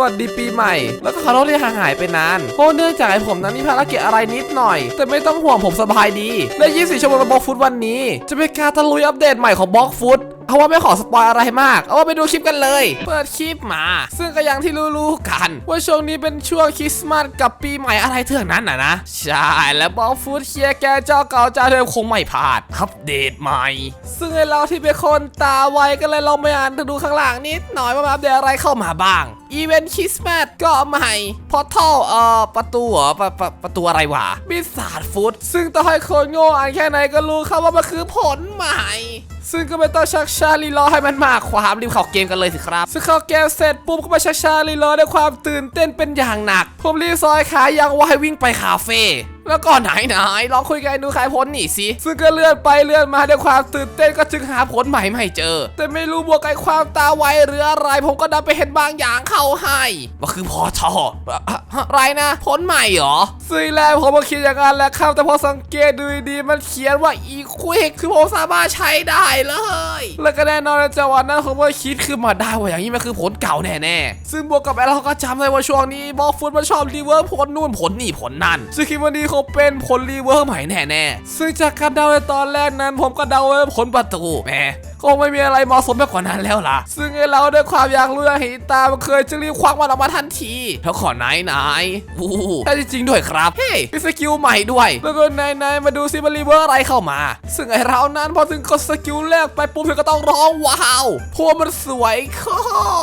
วัสดีปีใหม่ แล้วก็ขอโทษที่ห่างหายไปนานเพราะเนื่องจากไอ้ผมนั้นมีภารกิจอะไรนิดหน่อย แต่ไม่ต้องห่วงผมสบายดีและ24ชั่วโมงบบล็อกฟุตวันนี้ จะเป็นการตะลุยอัปเดตใหม่ของบล็อกฟุตเอาว่าไม่ขอสปอยอะไรมาก เอาว่าไปดูคลิปกันเลย เปิดคลิปมา ซึ่งก็อย่างที่รู้ๆกัน ว่าช่วงนี้เป็นช่วงคริสต์มาสกับปีใหม่อะไรเถื่อนนั้นน่ะนะ ใช่ และบอลฟูดเคลียร์แกเจ้าเก่าเจ้าเดิมคงไม่พลาด อัปเดตใหม่ ซึ่งไอเราที่เป็นคนตาไวก็เลยลองไปอ่านดูข้างหลังนิดหน่อยว่ามันอัปเดตอะไรเข้ามาบ้าง อีเวนต์คริสต์มาสก็ใหม่พอทัลเอ่อประตูเหรอประปะประตูอะไรวะบิสซาดฟุตซึ่งต้องให้คนโง่อ่านแค่ไหนก็รู้ครับว่ามันคือผลใหม่ ซึ่งก็ไม่ต้องชักชาลีรอให้มันมากความรีบเข้าเกมกันเลยสิครับ ซึ่งเข้าเกมเสร็จปุ๊บก็มาชักชาลีรอด้วยความตื่นเต้นเป็นอย่างหนัก ผมรีบซอยขาอย่างไววิ่งไปคาเฟ่ แล้วก็ไหนไหนๆลองคุยกันดูใครพ้นหนีสิซึ่งก็เลื่อนไปเลื่อนมาด้วยความตื่นเต้นก็จึงหาผลใหม่ไม่เจอ แต่ไม่รู้บวกกับความตาไวหรืออะไร ผมก็ดันไปเห็นบางอย่างเข้าให้ว่าคือพอชออะไรนะผลใหม่เหรอซึ่งแรกผมก็คิดอย่างนั้นแหละครับแต่พอสังเกตดูดีมันเขียนว่าอีควิกคือผมสามารถใช้ได้เลย แล้วก็แน่นอนในจังหวะนั้นผมก็คิดขึ้นมาได้ว่าอย่างนี้มันคือผลเก่าแน่ๆซึ่งบวกกับไอเราก็จำได้ว่าช่วงนี้บอลฟุตมันชอบรีเวิร์สผลนู่นผลนี่ผลนั่นซึ่งคิดว่านี่คาเป็นผลรีเวิร์สใหม่แน่ๆซึ่งจากการเดาในตอนแรกนั้น ผมก็เดาไว้ว่าผลประตูแหม งไม่มีอะไรเหมาะสมไปกว่านั้นแล้วล่ะ ซึ่งไอ้เราด้วยความอยากรู้อยากเห็นตามันเคยจะรีบควักมันออกมาทันทีแล้วขอไหนไหนๆอู้ได้จริงด้วยครับ เฮ้ยมีสกิลใหม่ด้วย แล้วก็ไหนไหนๆมาดูซิมันรีเวิร์อะไรเข้ามา ซึ่งไอ้เรานั้นพอถึงกดสกิลแรกไปปุ๊บเธอก็ต้องร้องว้าวเพราะว่ามันสวยโค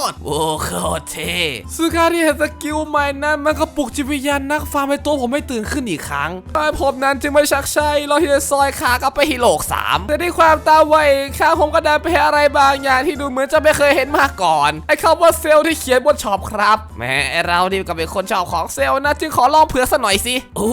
ตรโอ้โคตรเท่ซึ่งการที่เห็นสกิลใหม่นั้นมันก็ปลุกจิตวิญญาณนักฟาร์มในตัวผมให้ตื่นขึ้นอีกครั้งไอ้ผมนั้นจึงไม่ชักใช่เราที่จะซอยขากลับไปฮิโลกสามแต่ด้วยความตาไวข้างผมก็ได้ไปเห็นอะไรบางอย่างที่ดูเหมือนจะไม่เคยเห็นมาก่อน ไอ้คำว่าเซลล์ที่เขียนบนช็อปครับแมไอ้เรานี่ก็เป็นคนชอบของเซลล์นะจึงขอลองเผื่อสักหน่อยสิอู้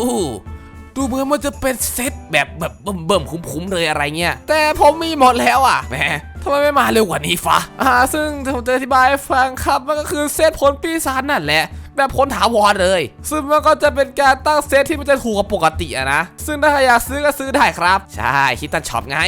ดูเหมือนมันจะเป็นเซตแบบแบบเบิ่มๆคุ้มๆเลยอะไรเงี้ย แต่ผมมีหมดแล้วอะแหมทำไมไม่มาเร็วกว่านี้ฟะอ่า ซึ่งผมจะอธิบายให้ฟังครับ มันก็คือเซตผลปีศาจนั่นแหละแบบผลถาวรเลย ซึ่งมันก็จะเป็นการตั้งเซตที่มันจะถูกกว่าปกติอะนะ ซึ่งถ้าใครอยากซื้อก็ซื้อได้ครับ ใช่คิดตันช็อปไง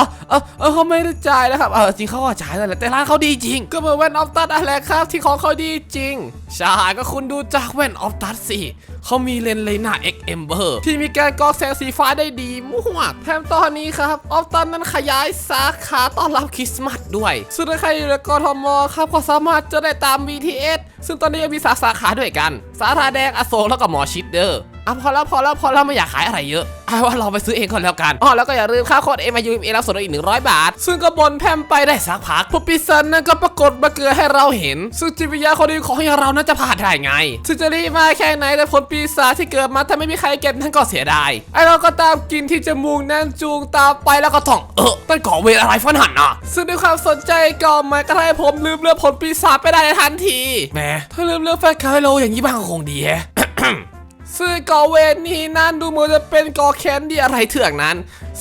เออเออเออเขาไม่ได้จ่ายนะครับ เออจริงเขาก็จ่ายนั่นแหละแต่ร้านเขาดีจริง ก็เหมือนแว่นออฟตัดอะไรครับ ที่ของเขาดีจริง ใช่ก็คุณดูจากแว่นออฟตัดสิเขามีเลนส์เลน่า X Ember ที่มีการกรองแสงสีฟ้าได้ดีมากแถมตอนนี้ครับออฟตัดนั้นขยายสาขาต้อนรับคริสต์มาสด้วยซึ่งถ้าใครอยู่ในกทมครับก็สามารถจะได้ตาม BTS ซึ่งตอนนี้ยังมีสาสาขาด้วยกัน สาขาแดงอโศกแล้วก็หมอชิดเดอร์อะพอแล้วพอแล้วพอแล้วไม่อยากขายอะไรเยอะ เอาว่าเราไปซื้อเองก่อนแล้วกันอ๋อแล้วก็อย่าลืมค่าโค้ดเอ็มอายูเอ็มรับส่วนลดอีก100บาท ซึ่งก็บนแพมไปได้สักพักพวกปีศาจนั่นก็ปรากฏมาเกลือให้เราเห็น ซึ่งจิตวิญญาณคนดีของอย่างเรานั้นจะผ่านได้ไงซึ่งจะรีบมาแค่ไหนแต่ผลปีศาจที่เกิดมาถ้าไม่มีใครเก็บนั่นก็เสียดายไอ้เราก็ตามกินที่จมูกนั่นจูงตามไปแล้วก็ท่องเออต้นก่อเวรอะไรฟันหันอะซึ่งด้วยความสนใจก็มันก็ทำให้ผมลืมเรื่องผลปีศาจไปได้ในทันทีแหมถ้าลืมเรื่องแฟนคลับให้เราอย่างนี้บ้างก็คงดีแฮะ ซึ่งกอเวนนี่นั่นดูเหมือนจะเป็นกอแคนดี้อะไรเถื่องนั้น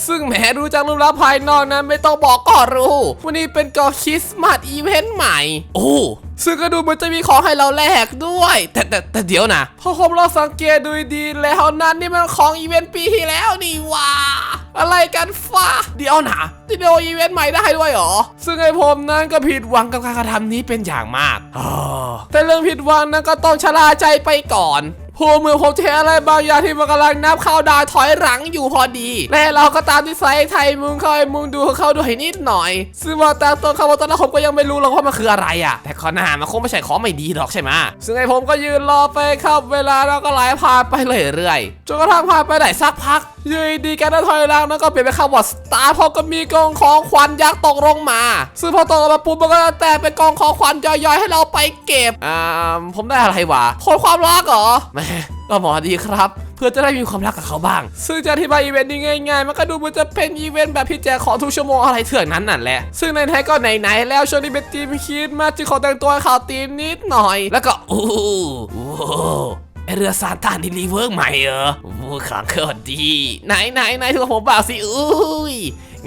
ซึ่งแหมดูจากรูปลักษณ์ภายนอกนั้นไม่ต้องบอกก็รู้ วันนี้เป็นกอคริสต์มาสอีเวนต์ใหม่ โอ้ซึ่งก็ดูเหมือนจะมีของให้เราแลกด้วย แต่แต่แต่เดี๋ยวนะพอผมลองสังเกตดูดีแล้วนั้นนี่มันของอีเวนต์ปีที่แล้วนี่ว่าอะไรกันฟ้าเดี๋ยวนะที่เดียวอีเวนต์ใหม่ได้ด้วยหรอ ซึ่งไอผมนั้นก็ผิดหวังกับการกระทำนี้เป็นอย่างมากแต่เรื่องผิดหวังนั้นก็ต้องชะลาใจไปก่อน พวกมือผมเทอะไรบางอย่างที่มันกำลังนับข้าวดาวถอยหลังอยู่พอดี และเราก็ตามที่ไซไทยมึงคอยมึงดูเขาด้วยนิดหน่อย ซึ่งว่าแต่ตัวเขาตอนนั้นผมก็ยังไม่รู้หรอกว่ามันคืออะไรอะ แต่ขอหน้ามันคงไม่ใช่ของไม่ดีหรอกใช่ไหมซึ่งไอผมก็ยืนรอไปครับเวลาเราก็ไหลผ่านไปเรื่อยๆจนกระทั่งผ่านไปได้สักพักยืดีการถอยหลังนั้นก็เปลี่ยนเป็นคำว่าสตาร์พอก็มีกองของขวัญยักษ์ตกลงมา ซึ่งพอตกลงมาปุ๊บมันก็จะแตกเป็นกองของขวัญย่อยๆให้เราไปเก็บอ่าผมได้อะไรวะคนความรักเหรอแหมก็หมอดีครับเพื่อจะได้มีความรักกับเขาบ้าง ซึ่งจะอธิบายอีเวนต์นี้ง่ายๆ มันก็ดูเหมือนจะเป็นอีเวนต์แบบที่แจกของทุกชั่วโมงอะไรเถื่อนนั้นนั่นแหละ ซึ่งในไทยก็ไหนๆแล้วช่วงนี้เป็นทีมคิดมาจึงขอแต่งตัวข่าวทีมนิดหน่อย แล้วก็อ้โหโอ้โหไอ้ เรือซานต้านี่รีเวิร์กใหม่เหรอโอ้ขังเกิดดี ไหนไหนไหนถือว่าผมบ่าวสิ อุ้ย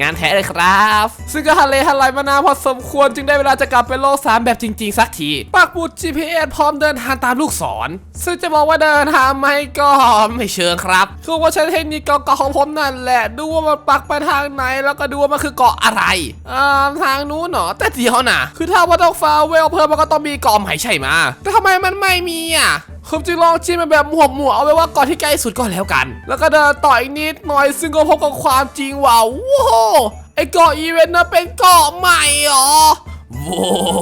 งานแท้เลยครับ ซึ่งก็ฮันเลฮันไลมานานพอสมควรจึงได้เวลาจะกลับไปโลก3แบบจริง ๆ สักทีปักหมุด GPS พร้อมเดินทางตามลูกศร ซึ่งจะบอกว่าเดินทางไหมก็ไม่เชิงครับ คือว่าใช้เทคนิคเกาะๆของผมนั่นแหละ ดูว่ามันปักไปทางไหน แล้วก็ดูว่ามันคือเกาะอะไรอ่าทางนู้นเหรอแต่เดียวนะคือถ้าว่าต้องฟาเวลเพิ่มมันก็ต้องมีเกาะใหม่ใช่ไหมแต่ทำไมมันไม่มีอะ ผมจึงลองจิ้มมันแบบหมวกหมวเอาไว้ว่าเก่อนที่ใกล้สุดก็แล้วกัน แล้วก็เดินต่ออีกนิดหน่อยซึ่งก็พบกับความจริงว่าว้าวไอ้เกาะอีเวนต์นั้นเป็นเกาะใหม่เหรอโว้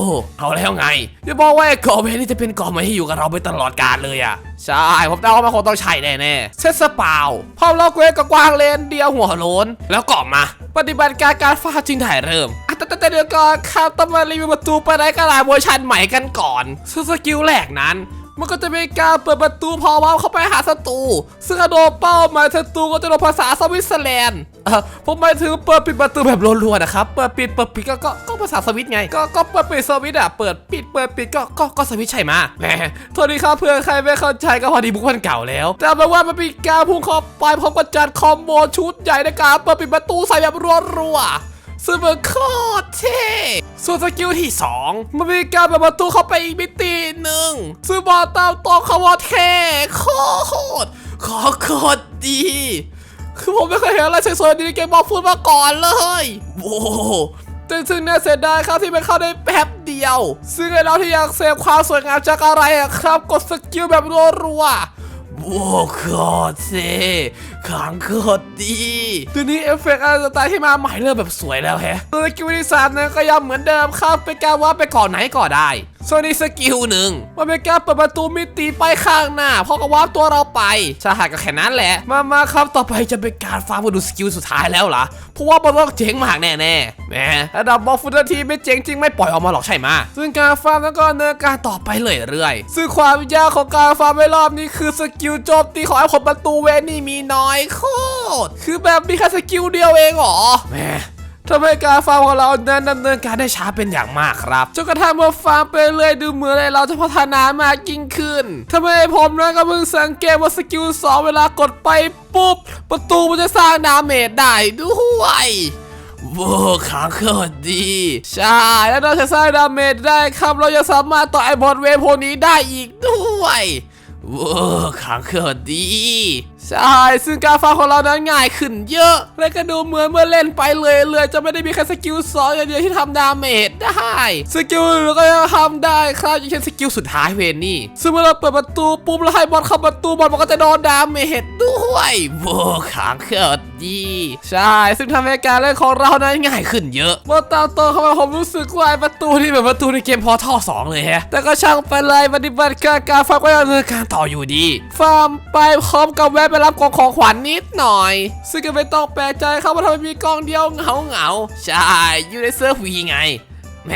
วเอาแล้วไงอย่าบอกว่าไอเกาะเวนนี่จะเป็นเกาะใหม่ที่อยู่กับเราไปตลอดกาลเลยอะใช่ผมเดาว่ามันคงต้องใช่แน่ๆเซตสปาพร้อมล็อกเวกกับกวางเลนเดียวหัวโล้นแล้วก็มา ปฏิบัติการการฟาจึงถ่ายเริ่มแต่แต่เดี๋ยวก่อนครับต้องมารีวิวประตูไปได้กระดาเวอร์ชันใหม่กันก่อนซึ่งสกิลแรกนั้น มันก็จะเป็นการเปิดประตูพอว้าวเข้าไปหาศัตรูซึ่งโดนเป้าหมายศัตรูก็จะโดนภาษาสวิตเซอร์แลนด์เออผมหมายถึงเปิดปิดประตูแบบรัวๆนะครับ เปิดปิดเปิดปิดก็ก็ก็ภาษาสวิตไง ก็ก็เปิดปิดสวิตอะ เปิดปิดเปิดปิดก็ก็ก็สวิตใช่ไหมะแหมโทษทีครับเพื่อนใครไม่เข้าใจก็พอดีบุกมันเก่าแล้ว แต่เอาเป็นว่ามันเป็นการพุ่งเข้าไปพร้อมกับจัดคอมโบชุดใหญ่ในการเปิดปิดประตูใส่แบบรัวๆ ซึ่งมันโคตรเท่ส่วนสกิลที่ 2 มันมีการเปิดประตูเข้าไปอีกมิติหนึ่งซึ่งบอกตามตรงคำว่าเท่โคตรขอโคตรดี คือผมไม่เคยเห็นอะไรสวยๆดีในเกมบอลฟูดมาก่อนเลยโว้แต่ซึ่งน่าเสียดายครับที่มันเข้าได้แป๊บเดียว ซึ่งไอ้เราที่อยากเสพความสวยงามจากอะไรครับ กดสกิลแบบรัวๆ โว้โคตรเท่ขังโคตรดีทีนี้เอฟเฟกต์อะไรต่างที่มาใหม่เริ่มแบบสวยแล้วแฮะสกิลที่สามนั้นก็ยังเหมือนเดิมครับเป็นการว่าไปก่อนไหนก็ได้ส่วนนี้สกิลหนึ่งมันเป็นการเปิดประตูมิติไปข้างหน้าเพราะก็วาร์ปตัวเราไปใช่ก็แค่นั้นแหละ มามาครับต่อไปจะเป็นการฟาร์มมาดูสกิลสุดท้ายแล้วล่ะเพราะว่ามันต้องเจ๋งมากแน่ๆแหมระดับบอลฟุตทีไม่เจ๋งจริงไม่ปล่อยออกมาหรอกใช่ไหมซึ่งการฟาร์มแล้วก็เนินการต่อไปเรื่อยๆซึ่งความยากของการฟาร์มในรอบนี้คือสกิลโจมตีของไอ้คนประตูเวนนี่มีน้อยโคตร คือแบบมีแค่สกิลเดียวเองเหรอแหมทำให้การฟาร์มของเรานั้นดำเนินการได้ช้าเป็นอย่างมากครับจนกระทั่งเมื่อฟาร์มไปเรื่อยดูเหมือนเราจะพัฒนามากยิ่งขึ้นทำให้ผมนั้นก็เพิ่งสังเกตว่าสกิลสองเวลากดไปปุ๊บ ประตูมันจะสร้างดาเมจได้ด้วยโว้ขังโคตรดี ใช่ แล้วเราจะสร้างดาเมจได้ครับ เราจะสามารถต่อไอ้บอลเวฟพวกนี้ได้อีกด้วย ว้าวขังโคตรดี ใช่ ซึ่งการฟาร์มของเรานั้นง่ายขึ้นเยอะ และก็ดูเหมือนเมื่อเล่นไปเลยเลยจะไม่ได้มีแค่สกิลสองอย่างเดียวที่ทำดาเมจได้ สกิลอื่นก็ยังทำได้ครับอย่างเช่นสกิลสุดท้ายเวนนี่ ซึ่งเมื่อเราเปิดประตูปุ๊บแล้วให้บอลเข้าประตูบอลมันก็จะโดนดาเมจด้วยโว้ขังโคตรดีใช่ ซึ่งทำให้การเล่นของเรานั้นง่ายขึ้นเยอะ เมื่อตามตัวเข้ามาผมรู้สึกว่าไอประตูนี่เป็นประตูในเกมพอท่อสองเลยฮะ แต่ก็ช่างไปเลยปฏิบัติการการฟาร์มก็ยังดำเนินการต่ออยู่ดี ฟาร์มไปพร้อมกับแวะไปรับกองของขวัญนิดหน่อย ซึ่งก็ไม่ต้องแปลกใจครับว่าทำไมมีกล้องเดียวเหงาเหงาใช่อยู่ในเซิร์ฟวีไงแหม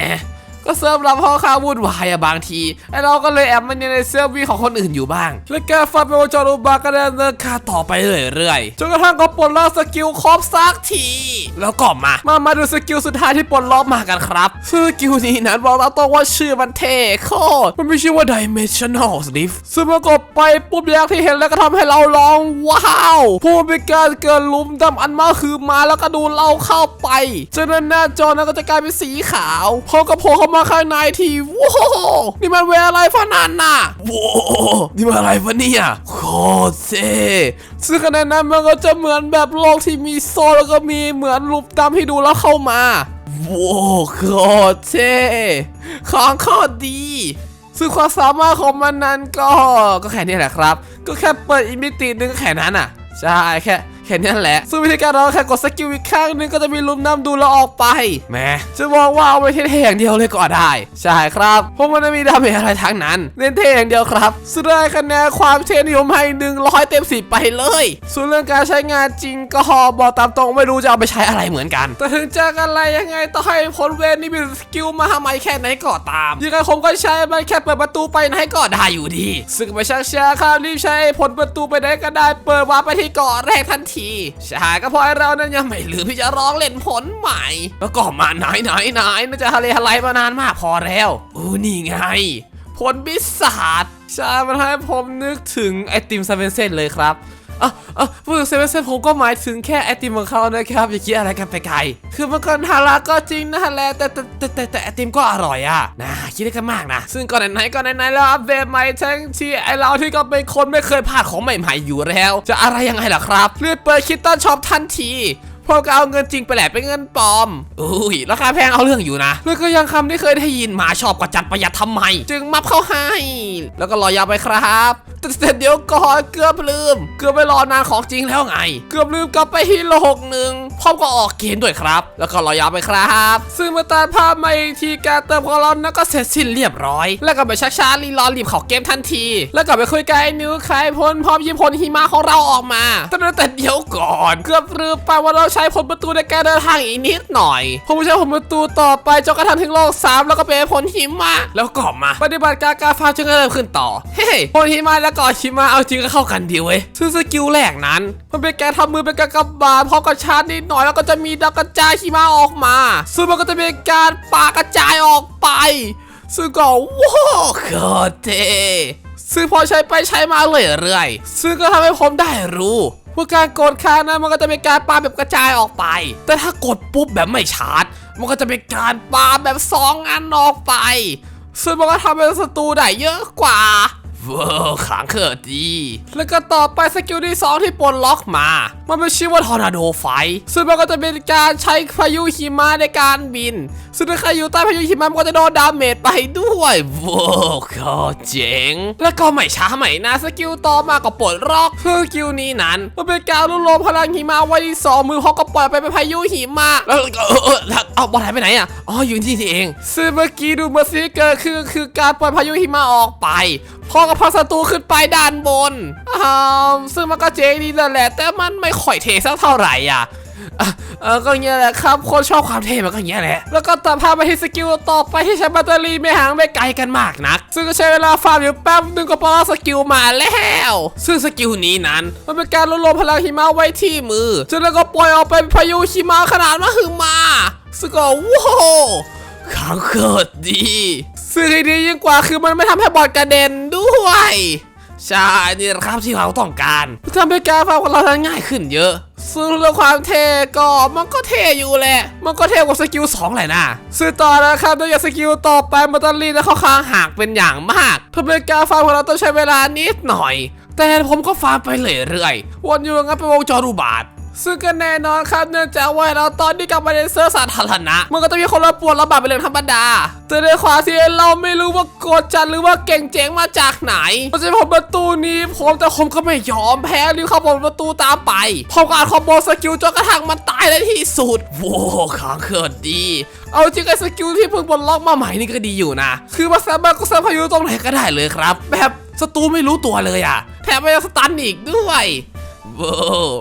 ก็เซิร์ฟรับพ่อค้าวุ่นวายอะบางที ไอเราก็เลยแอบมันในเซิร์ฟวีของคนอื่นอยู่บ้าง และการฟาร์มเป็นวงจรอุบาก็ไดำเนินกาต่อไปเรื่อยๆ จนกระทั่งก็ปลดล็อกสกิลครบสักที แล้วก็มา มา มาดูสกิลสุดท้ายที่ปลดล็อกมากันครับสกิลนี้นั้นบอกตามตรงว่าชื่อมันเท่โคตรมันไม่ชื่อว่า Dimensional Sniff ซึ่งมันกดไปปุ๊บอย่างที่เห็นแล้วก็ทำให้เราร้องว้าวผู้เป็นการเกิดลุมดำอันมาคือมาแล้วก็ดูเราเข้าไปจากนั้นหน้าจอนั้นก็จะกลายเป็นสีขาวพอก็โผล่เข้ามาข้างในทีว้าวนี่มันเวอะไรฟะนันน่ะว้าวนี่มันอะไรฟะเนี่ยโคตรเท่ซึ่งขณะนั้นมันก็จะเหมือนแบบโลกที่มีโซ่แล้วก็มีเหมือนรูปดำให้ดูแล้วเข้ามาว้าวโคตรเท่ของโคตรดีซึ่งความสามารถของมันนั้นก็ ก็แค่นี้แหละครับ ก็แค่เปิดอิมิตินึงก็แค่นั้นอะ ใช่แค่ แค่นั้นแหละ ซึ่งวิธีการเราแค่กดสกิลอีกข้างหนึงก็จะมีลุมน้ำดูเราออกไปแหมจะบอกว่าเอาไว้เท่ๆอย่างเดียวเลยก็ได้ ใช่ครับเพราะมันไม่มีดาเมจอะไรทั้งนั้น เน้นเท่อย่างเดียวครับสุดได้คะแนนความเทนิยมให้หนึ่งร้อยเต็มสิบไปเลย ส่วนเรื่องการใช้งานจริงก็บอกตามตรงไม่รู้จะเอาไปใช้อะไรเหมือนกัน แต่ถึงจะอะไรยังไงต่อให้ผลเวรนี่มีสกิลมาทำไมแค่ไหนก็ตามยังไงผมก็ใช้มันแค่เปิดประตูไปไหนก็ได้อยู่ดี ซึ่งไม่ชักช้าครับรีบใช้ผลประตูไปไหนก็ได้ เปิดวาร์ปไปที่เกาะแรกทันทีใช่ก็พอเรานั้นยังไม่ลืมที่จะร้องเล่นผลใหม่ แล้วก็มาไหนไหนไหนน่าจะทะเลอะไรมานานมากพอแล้วอู้นี่ไง ผลบิศาดใช่มันให้ผมนึกถึงไอติมซาเวนเซนเลยครับ อะอะพูดถึงเซเว่นเซนผมก็หมายถึงแค่ไอติมของเขานะครับ อย่าคิดอะไรกันไปไกล คือมันก็น่ารักก็จริงนะแหละแต่แต่แต่แต่แต่ไอติมก็อร่อยอะนะคิดได้กันมากนะ ซึ่งก่อนไหนๆก่อนไหนๆแล้วอัปเดตใหม่ทั้งที่ไอเราที่ก็เป็นคนไม่เคยพลาดของใหม่ๆอยู่แล้ว จะอะไรยังไงล่ะครับเลือดเปิดคิตตันช็อปทันทีพวกก็เอาเงินจริงไปแหละเป็นเงินปลอม อุ้ยราคาแพงเอาเรื่องอยู่นะ แล้วก็ยังคำที่เคยได้ยินมาชอบกว่าจัดประหยัดทำไม จึงมับเข้าให้ แล้วก็รอยาวไปครับ แต่เดี๋ยวก่อนเกือบลืม เกือบไปรอนานของจริงแล้วไง เกือบลืมกลับไปที่โลกหนึ่ง พร้อมก็ออกเกมด้วยครับ แล้วก็รอยาวไปครับ ซึ่งเมื่อตัดภาพมาอีกทีการเติมของเรานั้นก็เสร็จสิ้นเรียบร้อย แล้วก็ไปชักช้ารีรอรีบเขอเกมทันที แล้วก็ไปคุยกับไอ้นิวใครพลพร้อมยิงพลหิมะของเราออกมาแต่แต่เดี๋ยวก่อนเกือบลืมไปว่าเราใช้ผลประตูในการเดินทางอีกนิดหน่อยผมใช้ผลประตูต่อไปจนกระทั่งถึงโลกสามแล้วก็เป็นผลหิมะแล้วก็มา ปฏิบัติการการฟาจึงเริ่มขึ้นต่อ เฮ้ยผลหิมะแล้วก็หิมะเอาจริงก็เข้ากันดีเว้ยซึ่งสกิลแรกนั้น มันเป็นการทำมือเป็นการกำบาดพร้อมกับชาร์จนิดหน่อยแล้วก็จะมีดาวกระจายหิมะออกมา ซึ่งมันก็จะเป็นการปากระจายออกไป ซึ่งก็ว้าวโคตรเท่ซึ่งพอใช้ไปใช้มาเรื่อยๆซึ่งก็ทำให้ผมได้รู้ว่าการกดค้างนั้นมันก็จะเป็นการปาแบบกระจายออกไป แต่ถ้ากดปุ๊บแบบไม่ชาร์จ มันก็จะเป็นการปาแบบสองอันออกไป ซึ่งมันก็ทำให้ศัตรูได้เยอะกว่า ว้าวขังเขิดดี แล้วก็ต่อไปสกิลที่สองที่ปลดล็อกมา มันเป็นชื่อว่าทอร์นาโดไฟ ซึ่งมันก็จะเป็นการใช้พายุหิมะในการบิน ซึ่งถ้าใครอยู่ใต้พายุหิมะมันก็จะโดนดาเมจไปด้วยว้าวก็เจ๋ง แล้วก็ไม่ช้าไม่นาสกิลต่อมาก็ปลดล็อกคือสกิลนี้นั้น มันเป็นการรวบรวมพลังหิมะไว้ที่สองมือเพอก็ปล่อยไปเป็นพายุหิมะแล้วก็เออเออแล้วเอาบอลหายไปไหนอะ อ๋ออยู่ที่นี่เอง ซึ่งเมื่อกี้ดูเมื่อซีเกิดคือคือการปล่อยพายุหิมะออกไปพอกับพาศัตรูขึ้นไปด้านบนอ้าวซึ่งมันก็เจ๋งดีนั่นแหละ แต่มันไม่ค่อยเทสักเท่าไหร่อะเออก็อย่างเงี้ยแหละครับคนชอบความเท่มันก็อย่างเงี้ยแหละ แล้วก็ตัดภาพไปที่สกิลต่อไปที่ใช้แบตเตอรี่ไม่ห่างไม่ไกลกันมากนัก ซึ่งก็ใช้เวลาฟาร์มอยู่แป๊บนึงก็พอสกิลมาแล้ว ซึ่งสกิลนี้นั้น มันเป็นการรวบรวมพลังหิมะไว้ที่มือจากนั้นก็ปล่อยออกเป็นพายุหิมะขนาดมหึมา ซึ่งก็ว้าวขังเกิดดี ซึ่งไอ้ดียิ่งกว่าคือมันไม่ทำให้บอลกระเด็นด้วยใช่นี่แหละครับที่เราต้องการทำให้การฟาร์มของเรานั้นง่ายขึ้นเยอะ ซึ่งเรื่องความเท่ก็มันก็เท่อยู่แหละ มันก็เท่กว่าสกิล2เลยนะซึ่งต่อนะครับโดยจากสกิลต่อไปมันต้องรีดและเข้าค้างหักเป็นอย่างมากทำให้การฟาร์มของเราต้องใช้เวลานิดหน่อย แต่ผมก็ฟาร์มไปเรื่อยๆ วนอยู่งั้นเป็นวงจรอุบาท ซึ่งก็แน่นอนครับเนื่องจากว่าเราตอนที่กลับมาในเซิร์ฟสาธารณะ มันก็ต้องมีคนระปวดระบาดเป็นเรื่องธรรมดา แต่ในความที่เราไม่รู้ว่ากดจัดหรือว่าเก่งเจ๋งมาจากไหนเพราะฉะนั้นผมประตูนี้ผมแต่ผมก็ไม่ยอมแพ้รีบเข้าบนประตูตามไปผมก็อ่านคอมโบสกิลจนกระทั่งมันตายในที่สุดโว้ขังเขินดี เอาจริงไอ้สกิลที่เพิ่งบนล็อกมาใหม่นี่ก็ดีอยู่นะ คือมาสามารถก็เซิร์ฟพายุตรงไหนก็ได้เลยครับ แบบศัตรูไม่รู้ตัวเลยอะแถมยังสตันอีกด้วย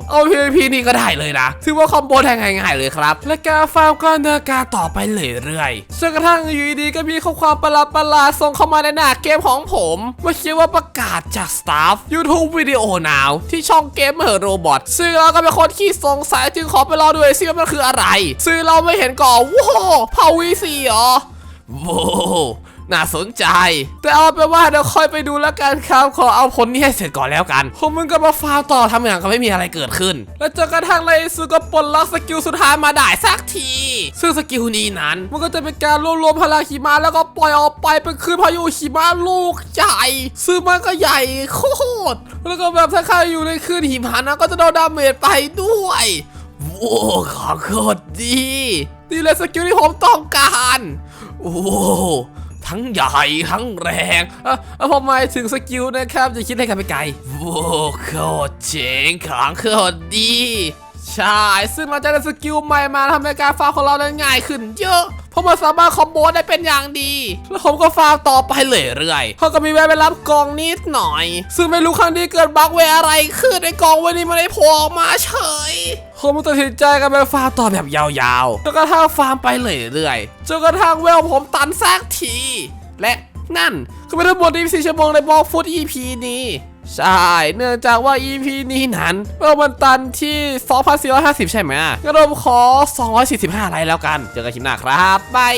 เอา PVP นี่ก็ได้เลยนะถือว่าคอมโบแทงง่ายๆเลยครับ และการฟาร์มก็เดินการต่อไปเรื่อยๆจนกระทั่งอยู่ดีๆก็มีข้อความประหลาดๆส่งเข้ามาในหน้าเกมของผมว่าเขียนว่าประกาศจากสตาฟ YouTube Video Now ที่ช่องเกมเมอร์โรบอทซึ่งเราก็เป็นคนที่สงสัยจึงขอไปรอดูซิว่ามันคืออะไรซึ่งเราไม่เห็นก่อนว้าวเผาวีซีเหรอว้าว น่าสนใจ แต่เอาเป็นว่าเดี๋ยวค่อยไปดูแล้วกันครับ ขอเอาผลนี้ให้เสร็จก่อนแล้วกันผมมึงก็มาฟาวต่อทำอย่างก็ไม่มีอะไรเกิดขึ้น แล้วจนกระทั่งในที่สุดก็ปลดล็อกสกิลสุดท้ายมาได้สักที ซึ่งสกิลนี้นั้น มันก็จะเป็นการรวบรวมพลังหิมะแล้วก็ปล่อยออกไปเป็นคลื่นพายุหิมะลูกใหญ่ซึ่งมันก็ใหญ่โคตรแล้วก็แบบถ้าใครอยู่ในคลื่นหิมะนะก็จะโดนดาเมจไปด้วยโว้ของโคตรดีนี่แหละสกิลที่ผมต้องการโอ้ ทั้งใหญ่ ทั้งแรงเอะเอะผมาถึงสกิลนะครับ จะคิดให้กันไปไกลโว้โคตรเจ๋งขังโคตรดี ใช่ ซึ่งเราจะได้สกิลใหม่มาทำให้การฟาของเราได้ง่ายขึ้นเยอะเพราะมันสามารถคอมโบได้เป็นอย่างดี แล้วผมก็ฟาร์มต่อไปเรื่อยๆเขาก็มีแวะไปรับกองนิดหน่อย ซึ่งไม่รู้ครั้งนี้เกิดบั๊กเวอะไรขึ้นในกองวันนี้มันได้โผล่อมาเฉย ผมตัดสินใจกันไปฟาร์มต่อแบบยาวๆจนกระทั่งฟาร์มไปเรื่อยๆจนกระทั่งเวลผมตันสักที และนั่นคือเป็นทั้งหมด24ชั่วโมงในบล็อกฟุต EP นี้ใช่ เนื่องจากว่า EP นี้นั้นเวลมันตันที่ 2,450 ใช่ไหมงั้นผมขอ 245 ไลค์แล้วกัน เจอกันคลิปหน้าครับ บาย